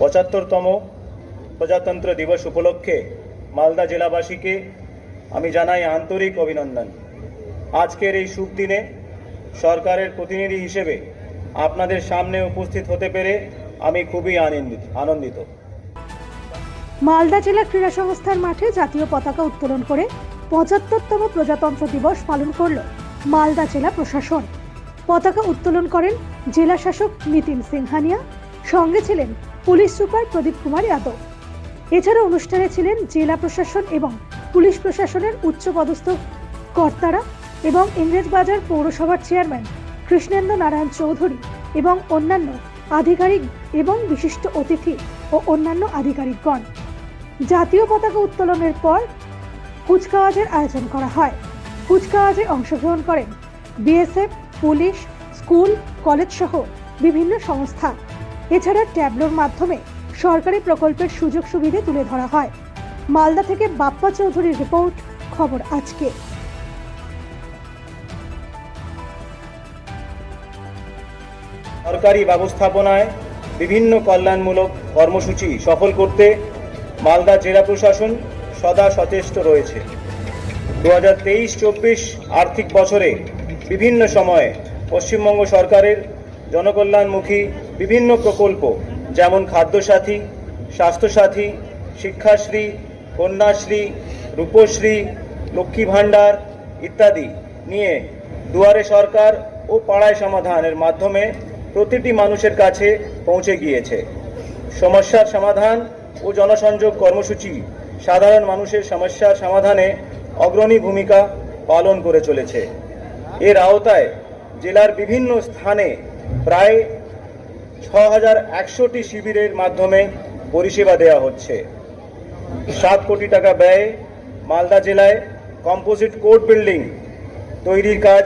পঁচাত্তরতম প্রজাতন্ত্র দিবস উপলক্ষে মালদা জেলাবাসীকে আমি জানাই আন্তরিক অভিনন্দন। আজকের এই শুভ দিনে সরকারের প্রতিনিধি হিসেবে আপনাদের সামনে উপস্থিত হতে পেরে আমি খুবই আনন্দিত আনন্দিত। মালদা জেলা ক্রীড়া সংস্থার মাঠে জাতীয় পতাকা উত্তোলন করে পঁচাত্তরতম প্রজাতন্ত্র দিবস পালন করল মালদা জেলা প্রশাসন। পতাকা উত্তোলন করেন জেলা শাসক নিতিন সিংহানিয়া সঙ্গে ছিলেন পুলিশ সুপার প্রদীপ কুমার যাদব। এছাড়া অনুষ্ঠানে ছিলেন জেলা প্রশাসন এবং পুলিশ প্রশাসনের উচ্চপদস্থ কর্তারা এবং ইংরেজবাজার পৌরসভার চেয়ারম্যান কৃষ্ণেন্দ্র নারায়ণ চৌধুরী এবং অন্যান্য আধিকারিক এবং বিশিষ্ট অতিথি ও অন্যান্য আধিকারিকগণ। জাতীয় পতাকা উত্তোলনের পর কুচকাওয়াজের আয়োজন করা হয়। কুচকাওয়াজে অংশগ্রহণ করেন বিএসএফ, পুলিশ, স্কুল কলেজ সহ বিভিন্ন সংস্থা। এছাড়া ট্যাবলোর মাধ্যমে সরকারি প্রকল্পের সুযোগ সুবিধে তুলে ধরা হয়। মালদা থেকে বাপ্পা চৌধুরীর রিপোর্ট, খবর আজকে। সরকারি ব্যবস্থাপনায় বিভিন্ন কল্যাণমূলক কর্মসূচি সফল করতে মালদা জেলা প্রশাসন সদা সচেষ্ট রয়েছে। দু হাজার তেইশ চব্বিশ আর্থিক বছরে বিভিন্ন সময়ে পশ্চিমবঙ্গ সরকারের জনকল্যাণমুখী বিভিন্ন প্রকল্প, যেমন খাদ্যসাথী, স্বাস্থ্যসাথী, শিক্ষাশ্রী, কন্যাশ্রী, রূপশ্রী, লক্ষ্মী ভাণ্ডার ইত্যাদি নিয়ে দুয়ারে সরকার ও পাড়ায় সমাধানের মাধ্যমে প্রতিটি মানুষের কাছে পৌঁছে গিয়েছে। সমস্যার সমাধান ও জনসংযোগ কর্মসূচি সাধারণ মানুষের সমস্যার সমাধানে অগ্রণী ভূমিকা পালন করে চলেছে। এর আওতায় জেলার বিভিন্ন স্থানে প্রায় ছ হাজার একশোটি শিবিরের মাধ্যমে পরিষেবা দেওয়া হচ্ছে। সাত কোটি টাকা ব্যয়ে মালদা জেলায় কম্পোজিট কোর্ট বিল্ডিং তৈরির কাজ